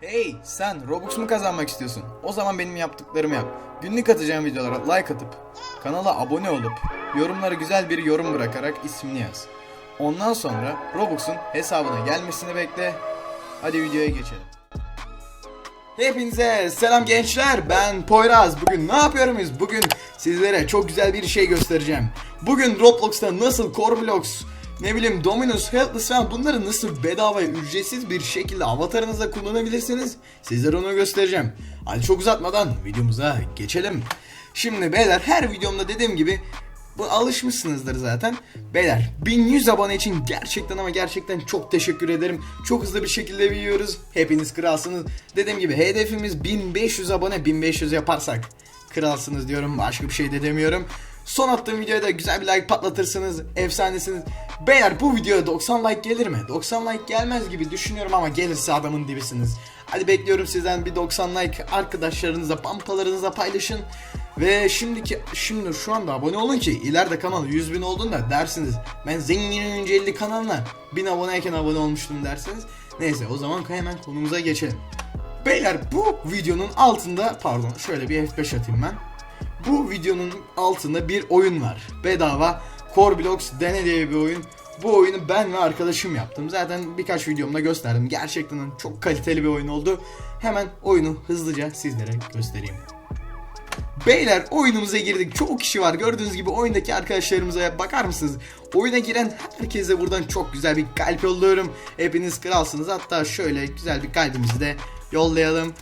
Hey sen Robux mu kazanmak istiyorsun? O zaman benim yaptıklarımı yap. Günlük atacağım videolara like atıp, kanala abone olup, yorumlara güzel bir yorum bırakarak ismini yaz. Ondan sonra Robux'un hesabına gelmesini bekle. Hadi videoya geçelim. Hepinize selam gençler ben Poyraz bugün ne yapıyoruz bugün sizlere çok güzel bir şey göstereceğim Bugün Roblox'ta nasıl Corblox ne bileyim Dominus, Helpless falan bunları nasıl bedava ücretsiz bir şekilde avatarınızda kullanabilirsiniz sizlere onu göstereceğim Hadi çok uzatmadan videomuza geçelim Şimdi beyler her videomda dediğim gibi bu alışmışsınızdır zaten. Beyler 1100 abone için gerçekten ama gerçekten çok teşekkür ederim. Çok hızlı bir şekilde büyüyoruz. Hepiniz kralsınız. Dediğim gibi hedefimiz 1500 abone. 1500 yaparsak kralsınız diyorum. Başka bir şey de demiyorum. Son attığım videoya da güzel bir like patlatırsınız. Efsanesiniz. Beyler bu videoya 90 like gelir mi? 90 like gelmez gibi düşünüyorum ama gelirse adamın dibisiniz. Hadi bekliyorum sizden bir 90 like arkadaşlarınızla, pampalarınızla paylaşın. Ve şimdiki şimdi şu anda abone olun ki ileride kanal 100 bin olduğunda dersiniz ben zengin oyuncu 50 kanalına 1000 aboneyken abone olmuştum dersiniz. Neyse o zaman hemen konumuza geçelim. Beyler bu videonun altında pardon şöyle bir F5 atayım ben. Bu videonun altında bir oyun var. Bedava Corblox Dene diye bir oyun. Bu oyunu ben ve arkadaşım yaptım. Zaten birkaç videomda gösterdim. Gerçekten çok kaliteli bir oyun oldu. Hemen oyunu hızlıca sizlere göstereyim. Beyler oyunumuza girdik. Çok kişi var. Gördüğünüz gibi oyundaki arkadaşlarımıza bakar mısınız? Oyuna giren herkese buradan çok güzel bir kalp yolluyorum. Hepiniz kralsınız. Hatta şöyle güzel bir kalbimizi de yollayalım.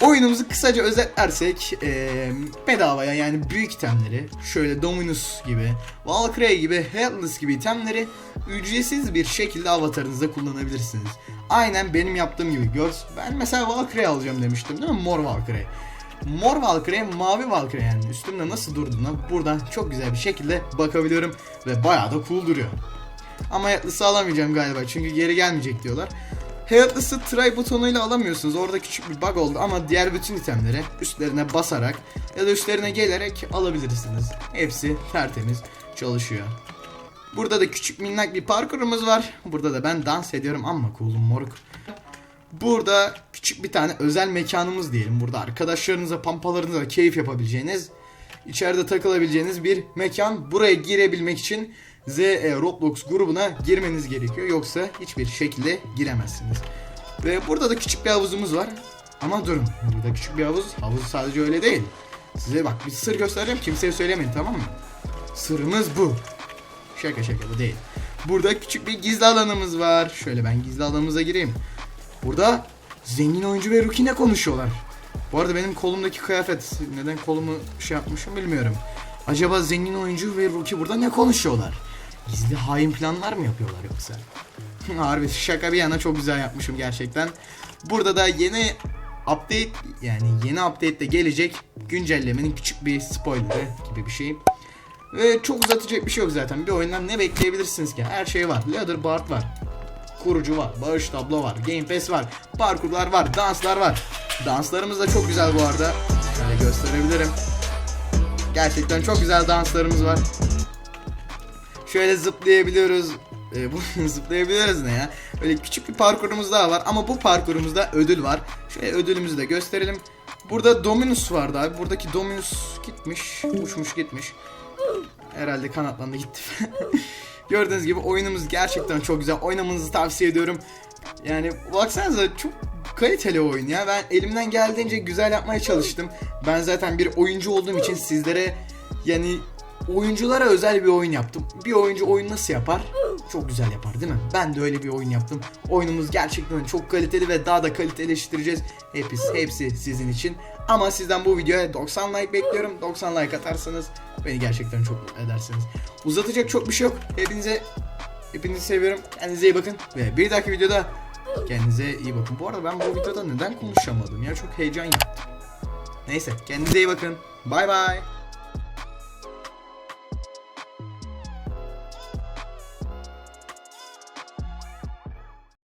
Oyunumuzu kısaca özetlersek eee, bedavaya yani büyük itemleri şöyle Dominus gibi, Valkyrie gibi, Helpless gibi itemleri ücretsiz bir şekilde avatarınızda kullanabilirsiniz. Aynen benim yaptığım gibi görs. Ben mesela Valkyrie alacağım demiştim değil mi? Mor Valkyrie. Mor Valkyrie, mavi Valkyrie yani üstümde nasıl durduğuna buradan çok güzel bir şekilde bakabiliyorum ve bayağı da cool duruyor. Ama Helpless'ı alamayacağım galiba çünkü geri gelmeyecek diyorlar. Helpless'ı try butonuyla alamıyorsunuz. Orada küçük bir bug oldu ama diğer bütün itemleri üstlerine basarak ya da üstlerine gelerek alabilirsiniz. Hepsi tertemiz çalışıyor. Burada da küçük minnak bir parkurumuz var. Burada da ben dans ediyorum ama cool'um moruk. Burada küçük bir tane özel mekanımız diyelim. Burada arkadaşlarınıza, pampalarınıza keyif yapabileceğiniz, içeride takılabileceğiniz bir mekan. Buraya girebilmek için ZE Roblox grubuna girmeniz gerekiyor. Yoksa hiçbir şekilde giremezsiniz. Ve burada da küçük bir havuzumuz var. Ama durun. Burada küçük bir havuz. Havuz sadece öyle değil. Size bak bir sır göstereceğim. Kimseye söylemeyin tamam mı? Sırrımız bu. Şaka şaka bu değil. Burada küçük bir gizli alanımız var. Şöyle ben gizli alanımıza gireyim. Burada zengin oyuncu ve Ruki ne konuşuyorlar? Bu arada benim kolumdaki kıyafet neden kolumu şey yapmışım bilmiyorum. Acaba zengin oyuncu ve Ruki burada ne konuşuyorlar? Gizli hain planlar mı yapıyorlar yoksa? Harbi şaka bir yana çok güzel yapmışım gerçekten. Burada da yeni update yani yeni update de gelecek güncellemenin küçük bir spoilerı gibi bir şey. Ve çok uzatacak bir şey yok zaten. Bir oyundan ne bekleyebilirsiniz ki? Her şey var. Leatherboard var. Kurucu var, bağış tablo var, Game Pass var, parkurlar var, danslar var. Danslarımız da çok güzel bu arada. Şöyle gösterebilirim. Gerçekten çok güzel danslarımız var. Şöyle zıplayabiliyoruz. E, bu zıplayabiliyoruz ne ya? Böyle küçük bir parkurumuz daha var ama bu parkurumuzda ödül var. Şöyle ödülümüzü de gösterelim. Burada Dominus vardı abi. Buradaki Dominus gitmiş, uçmuş gitmiş. Herhalde kanatlandı gitti. Gördüğünüz gibi oyunumuz gerçekten çok güzel. Oynamanızı tavsiye ediyorum. Yani baksanıza çok kaliteli oyun ya. Ben elimden geldiğince güzel yapmaya çalıştım. Ben zaten bir oyuncu olduğum için sizlere yani oyunculara özel bir oyun yaptım. Bir oyuncu oyun nasıl yapar? Çok güzel yapar değil mi? Ben de öyle bir oyun yaptım. Oyunumuz gerçekten çok kaliteli ve daha da kaliteleştireceğiz. Hepsi, hepsi sizin için. Ama sizden bu videoya 90 like bekliyorum. 90 like atarsanız beni gerçekten çok mutlu edersiniz. Uzatacak çok bir şey yok. Hepinize hepinizi seviyorum. Kendinize iyi bakın ve bir dahaki videoda kendinize iyi bakın. Bu arada ben bu videoda neden konuşamadım ya çok heyecan yaptım. Neyse kendinize iyi bakın. Bay bay.